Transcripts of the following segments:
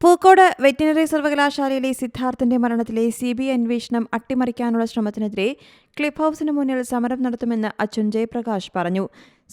Pookode veterinary സർവകലാശാലയിലെ സിദ്ധാർത്ഥന്റെ മരണത്തിലെ C B അന്വേഷണം അട്ടിമറിക്കാനുള്ള ശ്രമത്തിനെതിരെ cliff ഹൌസിന് മുന്നിൽ സമരം നടത്തുമെന്ന് അച്ഛൻ ജയപ്രകാശ് പറഞ്ഞു.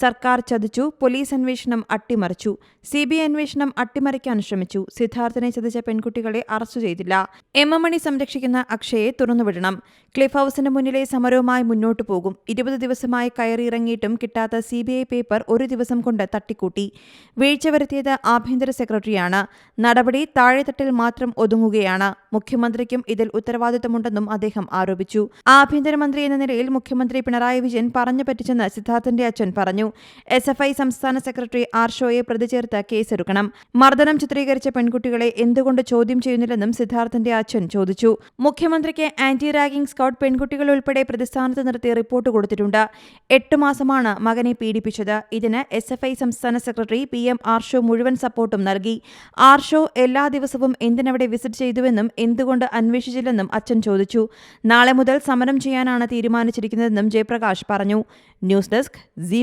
സർക്കാർ ചതിച്ചു പോലീസ് അന്വേഷണം അട്ടിമറിച്ചു. സി ബി ഐ അന്വേഷണം അട്ടിമറിക്കാൻ ശ്രമിച്ചു. സിദ്ധാർത്ഥിനെ ചതിച്ച പെൺകുട്ടികളെ അറസ്റ്റ് ചെയ്തില്ല. എം മണി സംരക്ഷിക്കുന്ന അക്ഷയെ തുറന്നുവിടണം. ക്ലിഫ് ഹൌസിന് മുന്നിലെ സമരവുമായി മുന്നോട്ടു പോകും. ഇരുപത് ദിവസമായി കയറിയിറങ്ങിയിട്ടും കിട്ടാത്ത സി ബി ഐ പേപ്പർ ഒരു ദിവസം കൊണ്ട് തട്ടിക്കൂട്ടി. വീഴ്ച വരുത്തിയത് ആഭ്യന്തര സെക്രട്ടറിയാണ്. നടപടി താഴെത്തട്ടിൽ മാത്രം ഒതുങ്ങുകയാണ്. മുഖ്യമന്ത്രിക്കും ഇതിൽ ഉത്തരവാദിത്തമുണ്ടെന്നും അദ്ദേഹം ആരോപിച്ചു. ആഭ്യന്തരമന്ത്രി എന്ന നിലയിൽ മുഖ്യമന്ത്രി പിണറായി വിജയൻ പറഞ്ഞു പറ്റിച്ചെന്ന് സിദ്ധാർത്ഥന്റെ അച്ഛൻ പറഞ്ഞു. എസ് എഫ് ഐ സംസ്ഥാന സെക്രട്ടറി ആർ ഷോയെ പ്രതി ചേർത്ത് കേസെടുക്കണം. മർദ്ദനം ചിത്രീകരിച്ച പെൺകുട്ടികളെ എന്തുകൊണ്ട് ചോദ്യം ചെയ്യുന്നില്ലെന്നും സിദ്ധാർത്ഥന്റെ അച്ഛൻ ചോദിച്ചു. മുഖ്യമന്ത്രിക്ക് ആന്റി റാഗിംഗ് സ്കൌട്ട് പെൺകുട്ടികൾ ഉൾപ്പെടെ പ്രതിസ്ഥാനത്ത് നിർത്തി റിപ്പോർട്ട് കൊടുത്തിട്ടുണ്ട്. എട്ട് മാസമാണ് മകനെ പീഡിപ്പിച്ചത്. ഇതിന് എസ് എഫ് ഐ സംസ്ഥാന സെക്രട്ടറി പി എം ആർഷോ മുഴുവൻ സപ്പോർട്ടും നൽകി. ആർഷോ എല്ലാ ദിവസവും എന്തിനവിടെ വിസിറ്റ് ചെയ്തുവെന്നും എന്തുകൊണ്ട് അന്വേഷിച്ചില്ലെന്നും അച്ഛൻ ചോദിച്ചു. നാളെ മുതൽ സമരം ചെയ്യാനാണ് തീരുമാനിച്ചിരിക്കുന്നതെന്നും ജയപ്രകാശ് പറഞ്ഞു. News desk C